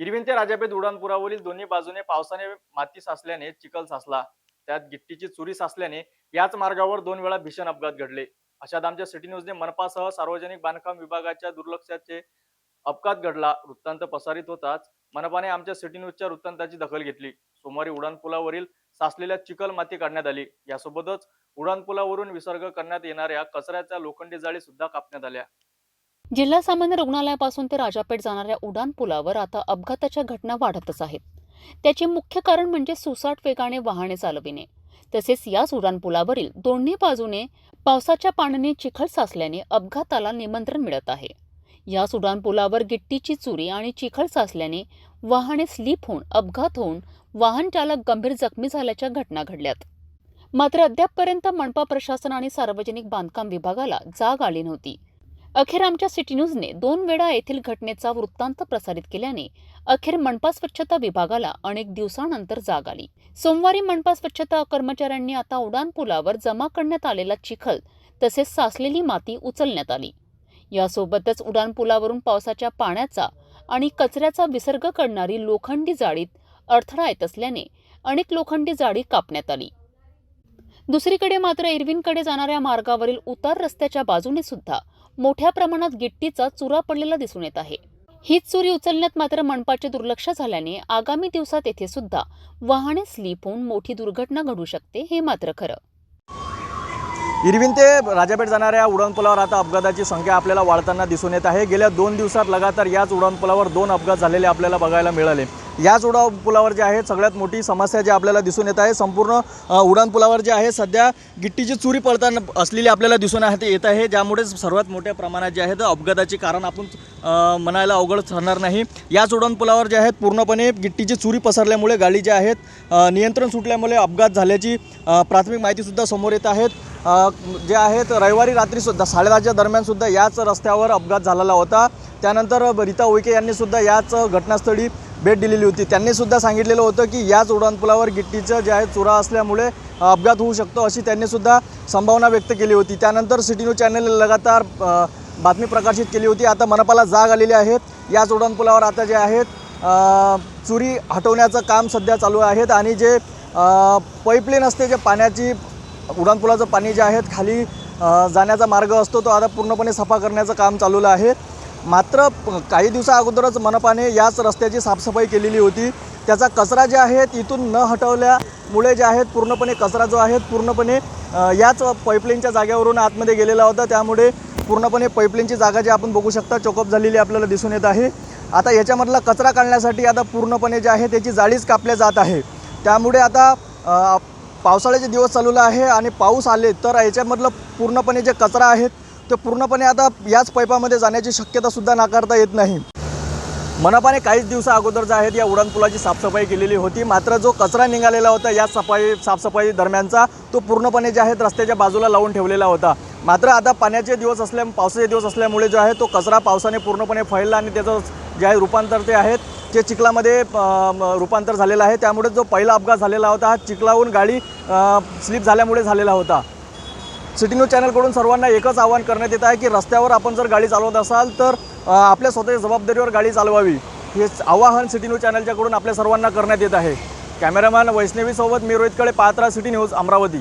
Irwin ते राजापेठ उड्डाणपुरावरील दोन्ही बाजूने पावसाने माती साचल्याने चिखल साचला. त्यात गिट्टीची चुरी साचल्याने याच मार्गावर दोन वेळा भीषण अपघात घडले. अशात आमच्या सिटी न्यूजने मनपासह सार्वजनिक बांधकाम विभागाच्या दुर्लक्षाचे अपघात घडला. वृत्तांत प्रसारित होताच मनपाने आमच्या सिटी न्यूजच्या वृत्तांताची दखल घेतली. सोमवारी उड्डाणपुलावरील साचलेल्या चिखल माती काढण्यात आली. यासोबतच उड्डाणपुलावरून विसर्ग करण्यात येणाऱ्या कचऱ्याच्या लोखंडी जाळी सुद्धा कापण्यात आल्या. जिल्हा सामान्य रुग्णालयापासून ते राजापेठ जाणाऱ्या उड्डाण पुलावर आता अपघाताच्या घटना वाढतच आहेत. त्याचे मुख्य कारण म्हणजे सुसाट वेगाने वाहने चालविणे. तसेच याच उड्डाणपुलावरील दोन्ही बाजूने पावसाच्या पाण्याने चिखल साचल्याने अपघाताला निमंत्रण मिळत आहे. याच उड्डाणपुलावर गिट्टीची चुरी आणि चिखल साचल्याने वाहने स्लिप होऊन अपघात होऊन वाहन चालक गंभीर जखमी झाल्याच्या घटना घडल्यात. मात्र अद्यापपर्यंत मनपा प्रशासन आणि सार्वजनिक बांधकाम विभागाला जाग आली नव्हती. अखेर आमच्या सिटी न्यूजने दोन वेळा येथील घटनेचा वृत्तांत प्रसारित केल्याने अखेर मनपा स्वच्छता विभागाला अनेक दिवसानंतर जाग आली. सोमवारी मनपा स्वच्छता कर्मचाऱ्यांनी आता उडान पुलावर जमा करण्यात आलेला चिखल तसेच साचलेली माती उचलण्यात आली. यासोबतच उडान पुलावरून पावसाच्या पाण्याचा आणि कचऱ्याचा विसर्ग करणारी लोखंडी जाळीत अडथळा येत असल्याने अनेक लोखंडी जाळी कापण्यात आली. दुसरीकडे मात्र इरविनकडे जाणाऱ्या मार्गावरील उतार रस्त्याच्या बाजूने सुद्धा मोठ्या प्रमाणात गिट्टीचा चुरा पडलेला दिसून येत आहे. हीच चोरी उचलण्यात मात्र मनपाचे दुर्लक्ष झाल्याने आगामी दिवसात येथे सुद्धा वाहने स्लीप होऊन मोठी दुर्घटना घडू शकते हे मात्र खरं. इरविन ते राजापेठ जाणाऱ्या उड्डाणपुलावर आता अपघाताची संख्या आपल्याला वाढताना दिसून येत आहे. गेल्या दोन दिवसात लगातार याच उड्डाणपुलावर दोन अपघात झालेले आपल्याला बघायला मिळाले. याच पुलावर जे आहे सगळ्यात मोठी समस्या जी आपल्याला दिसून येत आहे संपूर्ण अ, जे आहे सध्या गिट्टीची चुरी पडताना असलेली आपल्याला दिसून आहे येत आहे. ज्यामुळे सर्वात मोठ्या प्रमाणात जे आहे ते अपघाताची कारण आपण म्हणायला अवघड ठरणार नाही. याच उड्डाणपुलावर जे आहेत पूर्णपणे गिट्टीची चुरी पसरल्यामुळे गाडी जे आहेत नियंत्रण सुटल्यामुळे अपघात झाल्याची प्राथमिक माहितीसुद्धा समोर येत आहेत. जे आहेत रविवारी रात्रीसुद्धा साडेदहाच्या दरम्यानसुद्धा याच रस्त्यावर अपघात झालेला होता. त्यानंतर रीता उईके यांनीसुद्धा याच घटनास्थळी भेट दिलेली होती. त्यांनीसुद्धा सांगितलेलं होतं की याच उड्डाणपुलावर गिट्टीचं जे आहे चुरा असल्यामुळे अपघात होऊ शकतो अशी त्यांनीसुद्धा संभावना व्यक्त केली होती. त्यानंतर सिटी न्यूज चॅनल लगातार बातमी प्रकाशित केली होती. आता मनपाला जाग आलेली आहेत याच उड्डाणपुलावर आता जे आहेत चुरी हटवण्याचं काम सध्या चालू आहेत आणि जे पाईपलाईन असते जे पाण्याची उड्डाणपुलाचं पाणी जे आहेत खाली जाण्याचा मार्ग असतो तो आता पूर्णपणे सफा करण्याचं काम चालवलं आहे. मात्र काही दिवसा अगोदरच मनपाने याच रस्त्याची साफसफाई केलेली होती. त्याचा कचरा जे आहे तिथून न हटवल्यामुळे जे आहेत पूर्णपणे कचरा जो आहे पूर्णपणे याच पाईपलाईनच्या जागेवरून आतमध्ये गेलेला होता. त्यामुळे पूर्णपणे पाईपलाईनची जागा जी आपण बघू शकता चोकअप झालेली आपल्याला दिसून येत आहे. आता याच्यामधला कचरा काढण्यासाठी आता पूर्णपणे जे आहे त्याची जाळीच कापल्या जात आहे. त्यामुळे आता पावसाळ्याचे दिवस चालवले आहे आणि पाऊस आले तर याच्यामधलं पूर्णपणे जे कचरा आहेत ते पूर्णपणे आता याच पाईपामध्ये जाण्याची शक्यतासुद्धा नाकारता येत नाही. मनापाने काहीच दिवसा अगोदर जे आहेत या उड्डाणपुलाची साफसफाई केलेली होती. मात्र जो कचरा निघालेला होता या सफाई साफसफाई दरम्यानचा तो पूर्णपणे जे आहेत रस्त्याच्या बाजूला लावून ठेवलेला होता. मात्र आता पाण्याचे दिवस असल्या पावसाचे दिवस असल्यामुळे जो आहे तो कचरा पावसाने पूर्णपणे फैलला आणि त्याचं जे आहे रूपांतर ते आहेत ते चिखलामध्ये रूपांतर झालेलं आहे. त्यामुळे जो पहिला अपघात झालेला होता हा चिखलाहून गाडी स्लिप झाल्यामुळे झालेला होता. सिटी न्यूज चॅनलकडून सर्वांना एकच आवाहन करण्यात येत आहे की रस्त्यावर आपण जर गाडी चालवत असाल तर आपल्या स्वतःच्या जबाबदारीवर गाडी चालवावी. हे आवाहन सिटी न्यूज चॅनलच्याकडून आपल्या सर्वांना करण्यात येत आहे. कॅमेरामॅन वैष्णवीसोबत मी रोहितकडे पात्रा सिटी न्यूज अमरावती.